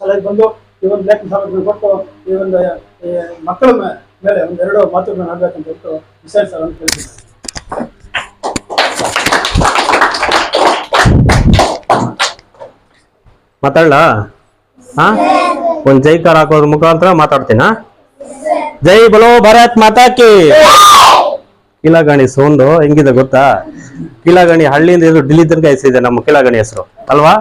ಶಾಲೆಗೆ ಬಂದು ಈ ಒಂದು ಲೇಖನ ಸಾಮಗ್ರಿ ಕೊಟ್ಟು ಈ ಒಂದು ಮಕ್ಕಳ ಮೇಲೆ ಒಂದೆರಡು ಮಾತುಗಳನ್ನ ಆಡ್ಬೇಕಂತ ಹೇಳ್ತು ವಿಶೇಷ ಸರ್ ಅಂತ ಕೇಳ್ತೀನಿ ಮಾತಾಡ್ಲಾ? ಹಾ? ಒಂದ್ ಜೈಕಾರ ಹಾಕೋದ್ರ ಮುಖಾಂತರ ಮಾತಾಡ್ತೀನ? ಜೈ ಬಲೋ ಭಾರತ್ ಮಾತಾಕಿ ಕಿಲಾಗಣಿ ಸೋಂದು ಹೆಂಗಿದೆ ಗೊತ್ತಾ? ಕಿಲಾಗಣಿ ಹಳ್ಳಿಯಿಂದ ಇದು ಡಿಲ್ಲಿ ತನಕ ಹೆಸರಿದೆ ನಮ್ಮ ಕಿಲಾಗಣಿ ಹೆಸರು. ಅಲ್ವಾ?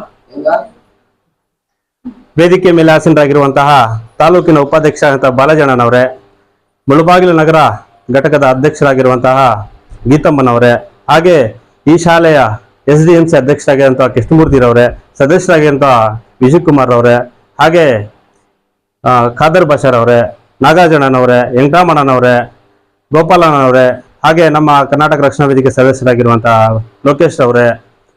ವೇದಿಕೆ ಮೇಲೆ ಆಸೀನರಾಗಿರುವಂತಹ ತಾಲೂಕಿನ ಉಪಾಧ್ಯಕ್ಷ ಬಾಲಜಣ್ಣನವರೇ ಮುಳುಬಾಗಿಲು ನಗರ ಘಟಕದ ಅಧ್ಯಕ್ಷರಾಗಿರುವಂತಹ ಗೀತಮ್ಮನವರೇ, ಹಾಗೆ ಈ ಶಾಲೆಯ ಎಸ್ ಡಿ ಎಂ ಸಿ ಅಧ್ಯಕ್ಷರಾಗಿರುವಂತಹ ಕೃಷ್ಣಮೂರ್ತಿರವರೇ ಸದಸ್ಯರಾಗಿರುವಂತಹ ವಿಜಯ್ ಕುಮಾರ್ ಅವರೇ ಹಾಗೆ ಖಾದರ್ ಅವರೇ ನಾಗಾರ್ಜುನನವರೇ, ವೆಂಕಟರಮಣನವರೇ ಗೋಪಾಲನವರೇ ಹಾಗೆ ನಮ್ಮ ಕರ್ನಾಟಕ ರಕ್ಷಣಾ ವೇದಿಕೆ ಸದಸ್ಯರಾಗಿರುವಂತಹ ಲೋಕೇಶ್ ಅವರೇ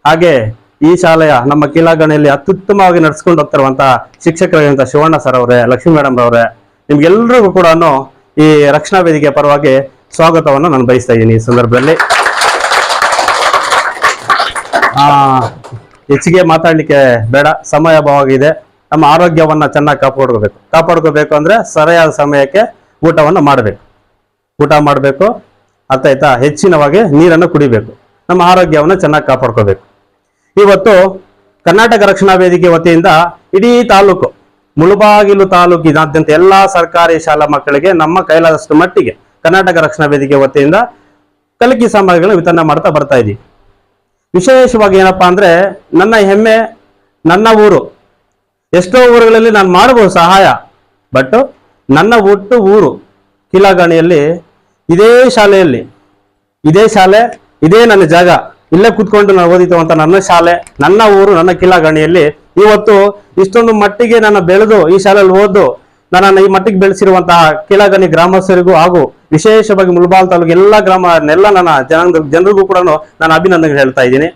ಹಾಗೆ ಈ ಶಾಲೆಯ ನಮ್ಮ ಕೀಲಾಗಣಿಯಲ್ಲಿ ಅತ್ಯುತ್ತಮವಾಗಿ ನಡೆಸ್ಕೊಂಡು ಹೋಗ್ತಿರುವಂತಹ ಶಿಕ್ಷಕರಾಗಿರುವಂತಹ ಶಿವಣ್ಣ ಸರ್ ಅವರೇ, ಲಕ್ಷ್ಮೀ ಮೇಡಮ್ ಅವರೇ, ನಿಮ್ಗೆಲ್ರಿಗೂ ಕೂಡ ಈ ರಕ್ಷಣಾ ವೇದಿಕೆ ಪರವಾಗಿ ಸ್ವಾಗತವನ್ನು ನಾನು ಬಯಸ್ತಾ ಇದ್ದೀನಿ ಈ ಸಂದರ್ಭದಲ್ಲಿ. ಆ, ಹೆಚ್ಚಿಗೆ ಮಾತಾಡ್ಲಿಕ್ಕೆ ಬೇಡ, ಸಮಯ ಅಭಾವಾಗಿದೆ ನಮ್ಮ ಆರೋಗ್ಯವನ್ನ ಚೆನ್ನಾಗಿ ಕಾಪಾಡ್ಕೋಬೇಕು. ಕಾಪಾಡ್ಕೋಬೇಕು ಅಂದ್ರೆ ಸರಿಯಾದ ಸಮಯಕ್ಕೆ ಊಟವನ್ನು ಮಾಡಬೇಕು. ಊಟ ಮಾಡಬೇಕು, ಅರ್ಥ ಆಯ್ತಾ? ಹೆಚ್ಚಿನವಾಗಿ ನೀರನ್ನು ಕುಡಿಬೇಕು. ನಮ್ಮ ಆರೋಗ್ಯವನ್ನು ಚೆನ್ನಾಗಿ ಕಾಪಾಡ್ಕೋಬೇಕು. ಇವತ್ತು ಕರ್ನಾಟಕ ರಕ್ಷಣಾ ವೇದಿಕೆ ವತಿಯಿಂದ ಇಡೀ ತಾಲೂಕು, ಮುಳುಬಾಗಿಲು ತಾಲೂಕಿನಾದ್ಯಂತ ಎಲ್ಲಾ ಸರ್ಕಾರಿ ಶಾಲಾ ಮಕ್ಕಳಿಗೆ ನಮ್ಮ ಕೈಲಾದಷ್ಟು ಮಟ್ಟಿಗೆ ಕರ್ನಾಟಕ ರಕ್ಷಣಾ ವೇದಿಕೆ ವತಿಯಿಂದ ಕಲಿಕೆ ಸಾಮಗ್ರಿಗಳನ್ನು ವಿತರಣೆ ಮಾಡ್ತಾ ಬರ್ತಾ ಇದ್ದೀವಿ. ವಿಶೇಷವಾಗಿ ಏನಪ್ಪಾ ಅಂದ್ರೆ ನನ್ನ ಹೆಮ್ಮೆ, ನನ್ನ ಊರು. ಎಷ್ಟೋ ಊರುಗಳಲ್ಲಿ ನಾನು ಮಾಡಬಹುದು ಸಹಾಯ, ಬಟ್ ನನ್ನ ಒಟ್ಟು ಊರು ಕಿಲಾಗಣಿಯಲ್ಲಿ ಇದೇ ಶಾಲೆಯಲ್ಲಿ, ಇದೇ ಶಾಲೆ, ಇದೇ ನನ್ನ ಜಾಗ. ಇಲ್ಲೇ ಕೂತ್ಕೊಂಡು ನಾನು ಓದಿತು ಅಂತ ನನ್ನ ಶಾಲೆ, ನನ್ನ ಊರು, ನನ್ನ ಕಿಲಾಗಣಿಯಲ್ಲಿ ಇವತ್ತು ಇಷ್ಟೊಂದು ಮಟ್ಟಿಗೆ ನಾನು ಬೆಳೆದು ಈ ಶಾಲೆಯಲ್ಲಿ ಓದು ನನ್ನ ಈ ಮಟ್ಟಿಗೆ ಬೆಳೆಸಿರುವಂತಹ ಕಿಲಾಗಣಿ ಗ್ರಾಮಸ್ಥರಿಗೂ ಹಾಗೂ ವಿಶೇಷವಾಗಿ ಮುಲ್ಬಾಲ್ ತಾಲೂಕು ಎಲ್ಲ ಗ್ರಾಮ ಎಲ್ಲ ನನ್ನ ಜನ ಜನರಿಗೂ ಕೂಡ ನಾನು ಅಭಿನಂದನೆ ಹೇಳ್ತಾ ಇದ್ದೀನಿ.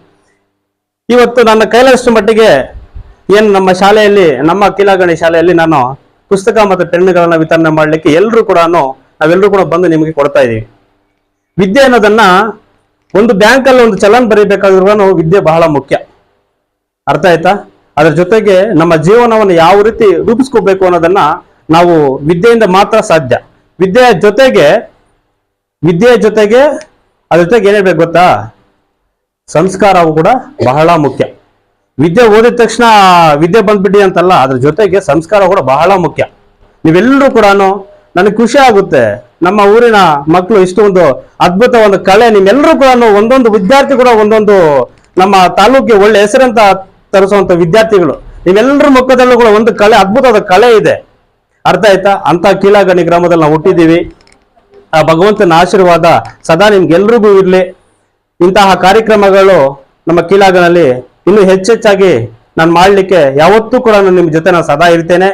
ಇವತ್ತು ನನ್ನ ಕೈಲಾದಷ್ಟು ಮಟ್ಟಿಗೆ ಏನು ನಮ್ಮ ಶಾಲೆಯಲ್ಲಿ, ನಮ್ಮ ಕಿಲಾಗಣಿ ಶಾಲೆಯಲ್ಲಿ ನಾನು ಪುಸ್ತಕ ಮತ್ತು ಪೆನ್ನುಗಳನ್ನ ವಿತರಣೆ ಮಾಡಲಿಕ್ಕೆ ಎಲ್ಲರೂ ಕೂಡ ನಾವೆಲ್ಲರೂ ಕೂಡ ಬಂದು ನಿಮಗೆ ಕೊಡ್ತಾ ಇದ್ದೀವಿ. ವಿದ್ಯೆ ಅನ್ನೋದನ್ನ ಒಂದು ಬ್ಯಾಂಕ್ ಅಲ್ಲಿ ಒಂದು ಚಲನ್ ಬರೀಬೇಕಾದ್ರೂ ವಿದ್ಯೆ ಬಹಳ ಮುಖ್ಯ. ಅರ್ಥ ಆಯ್ತಾ? ಅದರ ಜೊತೆಗೆ ನಮ್ಮ ಜೀವನವನ್ನು ಯಾವ ರೀತಿ ರೂಪಿಸ್ಕೋಬೇಕು ಅನ್ನೋದನ್ನ ನಾವು ವಿದ್ಯೆಯಿಂದ ಮಾತ್ರ ಸಾಧ್ಯ. ವಿದ್ಯೆಯ ಜೊತೆಗೆ ವಿದ್ಯೆಯ ಜೊತೆಗೆ ಅದ್ರ ಜೊತೆಗೆ ಏನ್ ಹೇಳ್ಬೇಕು ಗೊತ್ತಾ? ಸಂಸ್ಕಾರವು ಕೂಡ ಬಹಳ ಮುಖ್ಯ. ವಿದ್ಯೆ ಓದಿದ ತಕ್ಷಣ ವಿದ್ಯೆ ಬಂದ್ಬಿಡಿ ಅಂತಲ್ಲ, ಅದ್ರ ಜೊತೆಗೆ ಸಂಸ್ಕಾರ ಕೂಡ ಬಹಳ ಮುಖ್ಯ. ನೀವೆಲ್ಲರೂ ಕೂಡ ನನಗೆ ಖುಷಿ ಆಗುತ್ತೆ. ನಮ್ಮ ಊರಿನ ಮಕ್ಕಳು ಇಷ್ಟೊಂದು ಅದ್ಭುತ ಒಂದು ಕಲೆ. ನಿಮ್ಮೆಲ್ಲರೂ ಕೂಡ ಒಂದೊಂದು ವಿದ್ಯಾರ್ಥಿ ಕೂಡ ಒಂದೊಂದು ನಮ್ಮ ತಾಲೂಕಿಗೆ ಒಳ್ಳೆ ಹೆಸರಂತ ತರಿಸುವಂತ ವಿದ್ಯಾರ್ಥಿಗಳು. ನೀವೆಲ್ಲರ ಮುಖದಲ್ಲೂ ಕೂಡ ಒಂದು ಕಲೆ, ಅದ್ಭುತವಾದ ಕಲೆ ಇದೆ. ಅರ್ಥ ಆಯ್ತಾ? ಅಂತ ಕೀಳಾಗಣಿ ಗ್ರಾಮದಲ್ಲಿ ನಾವು ಹುಟ್ಟಿದ್ದೀವಿ. ಆ ಭಗವಂತನ ಆಶೀರ್ವಾದ ಸದಾ ನಿಮ್ಗೆಲ್ರಿಗೂ ಇರಲಿ. ಇಂತಹ ಕಾರ್ಯಕ್ರಮಗಳು ನಮ್ಮ ಕೀಲಾಗನಲ್ಲಿ ಇನ್ನೂ ಹೆಚ್ಚೆಚ್ಚಾಗಿ ನಾನು ಮಾಡಲಿಕ್ಕೆ ಯಾವತ್ತೂ ಕೂಡ ನಾನು ನಿಮ್ಮ ಜೊತೆ ನಾನು ಸದಾ ಇರ್ತೇನೆ.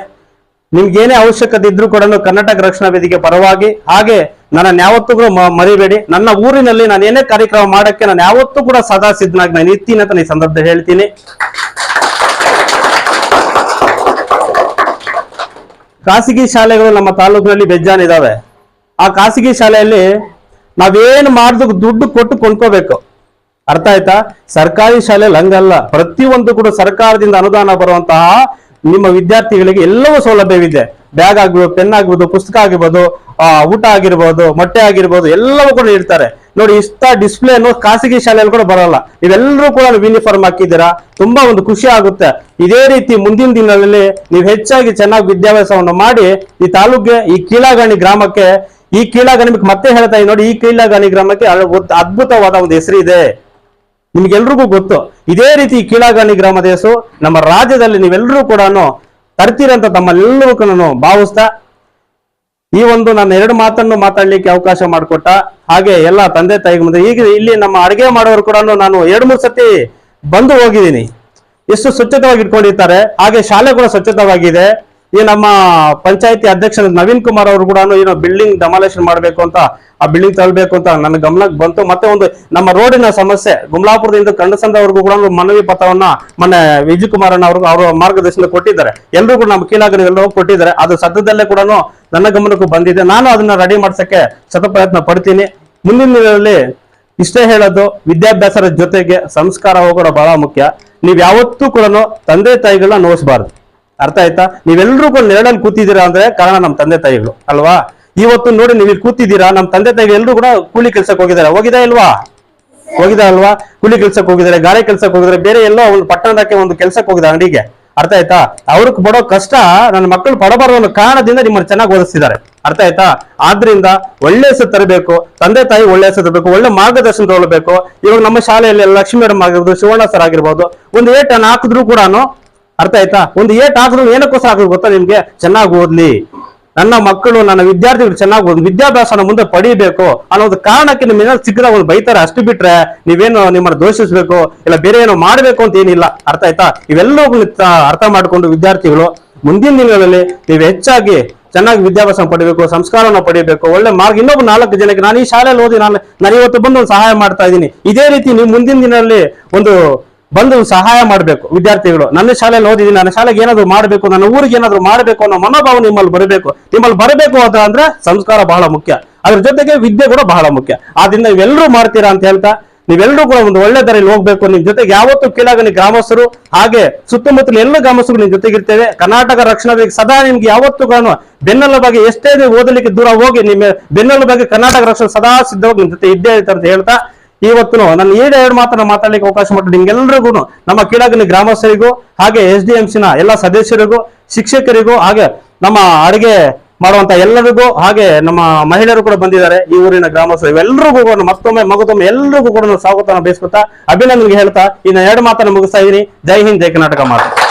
ನಿಮ್ಗೆ ಏನೇ ಅವಶ್ಯಕತೆ ಇದ್ರೂ ಕೂಡ ಕರ್ನಾಟಕ ರಕ್ಷಣಾ ವೇದಿಕೆ ಪರವಾಗಿ, ಹಾಗೆ ನನ್ನ ಯಾವತ್ತೂ ಕೂಡ ಮರಿಬೇಡಿ. ನನ್ನ ಊರಿನಲ್ಲಿ ನಾನು ಏನೇ ಕಾರ್ಯಕ್ರಮ ಮಾಡಕ್ಕೆ ನಾನು ಯಾವತ್ತೂ ಕೂಡ ಸದಾ ಸಿದ್ಧನಾಗಿ ನಾನು ಇರ್ತೀನಿ ಅಂತ ಈ ಸಂದರ್ಭದಲ್ಲಿ ಹೇಳ್ತೀನಿ. ಖಾಸಗಿ ಶಾಲೆಗಳು ನಮ್ಮ ತಾಲೂಕಿನಲ್ಲಿ ಬೆಜ್ಜಾನ್ ಇದಾವೆ. ಆ ಖಾಸಗಿ ಶಾಲೆಯಲ್ಲಿ ನಾವೇನು ಮಾಡಿದ್ರು ದುಡ್ಡು ಕೊಟ್ಟು ಕೊಂಡ್ಕೋಬೇಕು. ಅರ್ಥ ಆಯ್ತಾ? ಸರ್ಕಾರಿ ಶಾಲೆಯಲ್ಲಿ ಹಂಗಲ್ಲ. ಪ್ರತಿಯೊಂದು ಕೂಡ ಸರ್ಕಾರದಿಂದ ಅನುದಾನ ಬರುವಂತಹ ನಿಮ್ಮ ವಿದ್ಯಾರ್ಥಿಗಳಿಗೆ ಎಲ್ಲವೂ ಸೌಲಭ್ಯವಿದೆ. ಬ್ಯಾಗ್ ಆಗ್ಬೋದು, ಪೆನ್ ಆಗ್ಬೋದು, ಪುಸ್ತಕ ಆಗಿರ್ಬೋದು ಊಟ ಆಗಿರ್ಬೋದು, ಮೊಟ್ಟೆ ಆಗಿರ್ಬೋದು, ಎಲ್ಲವೂ ಕೂಡ ಇರ್ತಾರೆ. ನೋಡಿ, ಇಷ್ಟ ಡಿಸ್ಪ್ಲೇ ಅನ್ನೋದು ಖಾಸಗಿ ಶಾಲೆಯಲ್ಲಿ ಕೂಡ ಬರಲ್ಲ. ನೀವೆಲ್ಲರೂ ಕೂಡ ಯೂನಿಫಾರ್ಮ್ ಹಾಕಿದ್ದೀರಾ, ತುಂಬಾ ಒಂದು ಖುಷಿ ಆಗುತ್ತೆ. ಇದೇ ರೀತಿ ಮುಂದಿನ ದಿನಗಳಲ್ಲಿ ನೀವು ಹೆಚ್ಚಾಗಿ ಚೆನ್ನಾಗಿ ವಿದ್ಯಾಭ್ಯಾಸವನ್ನು ಮಾಡಿ, ಈ ತಾಲೂಕಿಗೆ, ಈ ಕೀಳಾಗಣಿ ಗ್ರಾಮಕ್ಕೆ, ಈ ಕೀಳಾಗಣಿ, ಮತ್ತೆ ಹೇಳ್ತಾ ನೋಡಿ, ಈ ಕೀಳಾಗಣಿ ಗ್ರಾಮಕ್ಕೆ ಅದ್- ಅದ್ಭುತವಾದ ಒಂದು ಹೆಸರಿದೆ. ನಿಮ್ಗೆಲ್ರಿಗೂ ಗೊತ್ತು. ಇದೇ ರೀತಿ ಕೀಳಾಗಣಿ ಗ್ರಾಮದ ಹೆಸರು ನಮ್ಮ ರಾಜ್ಯದಲ್ಲಿ ನೀವೆಲ್ಲರೂ ಕೂಡ ತರ್ತೀರಂತ ತಮ್ಮೆಲ್ಲರೂ ನಾನು ಭಾವಿಸ್ತಾ, ಈ ಒಂದು ನಾನು ಎರಡು ಮಾತನ್ನು ಮಾತಾಡ್ಲಿಕ್ಕೆ ಅವಕಾಶ ಮಾಡಿಕೊಟ್ಟ, ಹಾಗೆ ಎಲ್ಲ ತಂದೆ ತಾಯಿಗೆ ಮುಂದೆ ಈಗ ಇಲ್ಲಿ ನಮ್ಮ ಅಡುಗೆ ಮಾಡೋರು ಕೂಡ ನಾನು ಎರಡು ಮೂರು ಸತಿ ಬಂದು ಹೋಗಿದ್ದೀನಿ. ಎಷ್ಟು ಸ್ವಚ್ಛತವಾಗಿ ಇಟ್ಕೊಂಡಿರ್ತಾರೆ, ಹಾಗೆ ಶಾಲೆ ಕೂಡ ಸ್ವಚ್ಛತವಾಗಿದೆ. ಈ ನಮ್ಮ ಪಂಚಾಯತಿ ಅಧ್ಯಕ್ಷ ನವೀನ್ ಕುಮಾರ್ ಅವರು ಕೂಡ ಏನೋ ಬಿಲ್ಡಿಂಗ್ ಡಮಾಲೇಷನ್ ಮಾಡಬೇಕು ಅಂತ, ಆ ಬಿಲ್ಡಿಂಗ್ ತರಬೇಕು ಅಂತ ನನ್ನ ಗಮನಕ್ಕೆ ಬಂತು. ಮತ್ತೆ ಒಂದು ನಮ್ಮ ರೋಡಿನ ಸಮಸ್ಯೆ, ಗುಮ್ಲಾಪುರದಿಂದ ಕಂಡಸಂದವರೆಗೂ ಕೂಡ ಮನವಿ ಪತ್ರವನ್ನ ಮೊನ್ನೆ ವಿಜಯ್ ಕುಮಾರ್ ಅವ್ರಿಗೂ ಅವರ ಮಾರ್ಗದರ್ಶನ ಕೊಟ್ಟಿದ್ದಾರೆ. ಎಲ್ಲರೂ ಕೂಡ ನಮ್ಮ ಕೀಲಾಗರಿ ಎಲ್ಲರೂ ಕೊಟ್ಟಿದ್ದಾರೆ. ಅದು ಸದ್ಯದಲ್ಲೇ ಕೂಡ ನನ್ನ ಗಮನಕ್ಕೂ ಬಂದಿದೆ. ನಾನು ಅದನ್ನ ರೆಡಿ ಮಾಡ್ಸಕ್ಕೆ ಸತ ಪ್ರಯತ್ನ ಪಡ್ತೀನಿ. ಮುಂದಿನ ದಿನಗಳಲ್ಲಿ ಇಷ್ಟೇ ಹೇಳೋದು, ವಿದ್ಯಾಭ್ಯಾಸದ ಜೊತೆಗೆ ಸಂಸ್ಕಾರ ಕೂಡ ಬಹಳ ಮುಖ್ಯ. ನೀವು ಯಾವತ್ತೂ ಕೂಡ ತಂದೆ ತಾಯಿಗಳನ್ನ ನೋಯಿಸಬಾರ್ದು ಅರ್ಥ ಆಯ್ತಾ? ನೀವೆಲ್ಲರೂ ಕೂಡ ನೆರಳಲ್ಲಿ ಕೂತಿದ್ದೀರಾ ಅಂದ್ರೆ ಕಾರಣ ನಮ್ಮ ತಂದೆ ತಾಯಿಗಳು, ಅಲ್ವಾ? ಇವತ್ತು ನೋಡಿ ನೀವು ಇಲ್ಲಿ ಕೂತಿದ್ದೀರಾ, ನಮ್ಮ ತಂದೆ ತಾಯಿ ಎಲ್ಲರೂ ಕೂಡ ಕೂಲಿ ಕೆಲ್ಸಕ್ಕೆ ಹೋಗಿದ್ದಾರೆ. ಹೋಗಿದಾ ಇಲ್ವಾ? ಹೋಗಿದ ಅಲ್ವಾ? ಕೂಲಿ ಕೆಲ್ಸಕ್ಕೆ ಹೋಗಿದ್ದಾರೆ, ಗಾರೆ ಕೆಲ್ಸಕ್ಕೆ ಹೋಗಿದ್ದಾರೆ, ಬೇರೆ ಎಲ್ಲೋ ಒಂದು ಪಟ್ಟಣದಕ್ಕೆ ಒಂದು ಕೆಲ್ಸಕ್ಕೆ ಹೋಗಿದ್ದಾರೆ ಅಂಗಡಿಗೆ. ಅರ್ಥ ಆಯ್ತಾ? ಅವ್ರಿಗೆ ಬಡೋ ಕಷ್ಟ, ನನ್ನ ಮಕ್ಕಳು ಪಡಬಾರ್ದು ಅನ್ನೋ ಕಾರಣದಿಂದ ನಿಮ್ಮನ್ನು ಚೆನ್ನಾಗಿ ಓದಿಸ್ತಿದ್ದಾರೆ. ಅರ್ಥ ಆಯ್ತಾ? ಆದ್ರಿಂದ ಒಳ್ಳೆ ಹೆಸರು ತರಬೇಕು, ತಂದೆ ತಾಯಿ ಒಳ್ಳೆ ಹೆಸರು ತರಬೇಕು, ಒಳ್ಳೆ ಮಾರ್ಗದರ್ಶನ ತಗೊಳ್ಬೇಕು. ಇವಾಗ ನಮ್ಮ ಶಾಲೆಯಲ್ಲಿ ಲಕ್ಷ್ಮೀ ಮೇಡಮ್ ಆಗಿರ್ಬೋದು, ಶಿವಣ್ಣ ಸರ್ ಆಗಿರ್ಬೋದು, ಒಂದು ಏಟನ್ನು ಹಾಕಿದ್ರು ಕೂಡ ಅರ್ಥ ಆಯ್ತಾ? ಒಂದು ಏಟ್ ಹಾಕಿದ್ರು ಏನಕ್ಕೋಸ್ಕರ ಹಾಕಿದ್ರು ಗೊತ್ತಾ ನಿಮ್ಗೆ? ಚೆನ್ನಾಗಿ ಓದ್ಲಿ. ನನ್ನ ಮಕ್ಕಳು, ನನ್ನ ವಿದ್ಯಾರ್ಥಿಗಳು ಚೆನ್ನಾಗಿ ಓದ್, ವಿದ್ಯಾಭ್ಯಾಸನ ಮುಂದೆ ಪಡಿಬೇಕು ಅನ್ನೋದು ಕಾರಣಕ್ಕೆ ನಿಮ್ಮ ಏನಾದ್ರು ಸಿಕ್ಕದಾಗ ಒಂದು ಬೈತಾರೆ. ಅಷ್ಟು ಬಿಟ್ರೆ ನೀವೇನು ನಿಮ್ಮನ್ನ ದೋಷಿಸ್ಬೇಕು, ಇಲ್ಲ ಬೇರೆ ಏನೋ ಮಾಡಬೇಕು ಅಂತ ಏನಿಲ್ಲ. ಅರ್ಥ ಆಯ್ತಾ? ಇವೆಲ್ಲವೂ ಅರ್ಥ ಮಾಡಿಕೊಂಡು ವಿದ್ಯಾರ್ಥಿಗಳು, ಮುಂದಿನ ದಿನಗಳಲ್ಲಿ ನೀವು ಹೆಚ್ಚಾಗಿ ಚೆನ್ನಾಗಿ ವಿದ್ಯಾಭ್ಯಾಸ ಪಡಿಬೇಕು, ಸಂಸ್ಕಾರವನ್ನು ಪಡಿಬೇಕು, ಒಳ್ಳೆ ಮಾರ್ಗ. ಇನ್ನೊಬ್ಬ ನಾಲ್ಕು ಜನಕ್ಕೆ ನಾನು ಈ ಶಾಲೆಯಲ್ಲಿ ಓದಿ ನಾನು ನಾನು ಇವತ್ತು ಬಂದು ಒಂದು ಸಹಾಯ ಮಾಡ್ತಾ ಇದ್ದೀನಿ. ಇದೇ ರೀತಿ ನೀವು ಮುಂದಿನ ದಿನದಲ್ಲಿ ಒಂದು ಬಂದು ಸಹಾಯ ಮಾಡಬೇಕು ವಿದ್ಯಾರ್ಥಿಗಳು. ನನ್ನ ಶಾಲೆಯಲ್ಲಿ ಓದಿದ್ದೀನಿ, ನನ್ನ ಶಾಲೆಗೆ ಏನಾದ್ರು ಮಾಡಬೇಕು, ನನ್ನ ಊರಿಗೆ ಏನಾದ್ರು ಮಾಡಬೇಕು ಅನ್ನೋ ಮನೋಭಾವ ನಿಮ್ಮಲ್ಲಿ ಬರಬೇಕು. ನಿಮ್ಮಲ್ಲಿ ಬರಬೇಕು ಅಂತ ಅಂದ್ರೆ ಸಂಸ್ಕಾರ ಬಹಳ ಮುಖ್ಯ. ಅದ್ರ ಜೊತೆಗೆ ವಿದ್ಯೆ ಕೂಡ ಬಹಳ ಮುಖ್ಯ. ಆದ್ರಿಂದ ನೀವೆಲ್ಲರೂ ಮಾಡ್ತೀರಾ ಅಂತ ಹೇಳ್ತಾ, ನೀವೆಲ್ಲರೂ ಕೂಡ ಒಂದು ಒಳ್ಳೆ ದಾರಿಯಲ್ಲಿ ಹೋಗ್ಬೇಕು. ನಿಮ್ ಜೊತೆಗೆ ಯಾವತ್ತೂ ಕೀಳಾಗನಿ ಗ್ರಾಮಸ್ಥರು. ಹಾಗೆ ಸುತ್ತಮುತ್ತಲ ಎಲ್ಲ ಗ್ರಾಮಸ್ಥರು ನಿಮ್ ಜೊತೆಗಿರ್ತೇವೆ ಕರ್ನಾಟಕ ರಕ್ಷಣಾ ಸದಾ ನಿಮ್ಗೆ ಯಾವತ್ತೂ ಕಾಣುವ ಎಷ್ಟೇ ಓದಲಿಕ್ಕೆ ದೂರ ಹೋಗಿ, ನಿಮ್ಮ ಬೆನ್ನೆಲ್ಲ ಬಗ್ಗೆ ಕರ್ನಾಟಕ ರಕ್ಷಣೆ ಸದಾ ಸಿದ್ಧವಾಗಿ ನಿಮ್ ಜೊತೆ ಇದ್ದೇ ಇರ್ತಾರೆ ಅಂತ ಹೇಳ್ತಾ ಇವತ್ತು ನಾನು ಈ ಎರಡು ಮಾತನ್ನ ಮಾತಾಡ್ಲಿಕ್ಕೆ ಅವಕಾಶ ಮಾಡಿ ನಿಮ್ಗೆಲ್ಲರಿಗೂ ನಮ್ಮ ಕಿಡಗಿನ ಗ್ರಾಮಸ್ಥರಿಗೂ, ಹಾಗೆ ಎಸ್ ಡಿ ಎಂ ಸಿನ ಎಲ್ಲ ಸದಸ್ಯರಿಗೂ, ಶಿಕ್ಷಕರಿಗೂ, ಹಾಗೆ ನಮ್ಮ ಅಡಿಗೆ ಮಾಡುವಂತ ಎಲ್ಲರಿಗೂ, ಹಾಗೆ ನಮ್ಮ ಮಹಿಳೆಯರು ಕೂಡ ಬಂದಿದ್ದಾರೆ ಈ ಊರಿನ ಗ್ರಾಮಸ್ಥರು. ಇವೆಲ್ಲರಿಗೂ ಕೂಡ ಮತ್ತೊಮ್ಮೆ, ಮಗದೊಮ್ಮೆ ಎಲ್ಲರಿಗೂ ಕೂಡ ಸ್ವಾಗತ ಬಯಸ್ಕೊತಾ, ಅಭಿನಂದನೆಗೆ ಹೇಳ್ತಾ, ಇನ್ನ ಎರಡು ಮಾತನ್ನು ಮುಗಿಸ್ತಾ ಇದ್ದೀನಿ. ಜೈ ಹಿಂದ್, ಜೈ ಕರ್ನಾಟಕ ಮಾತು.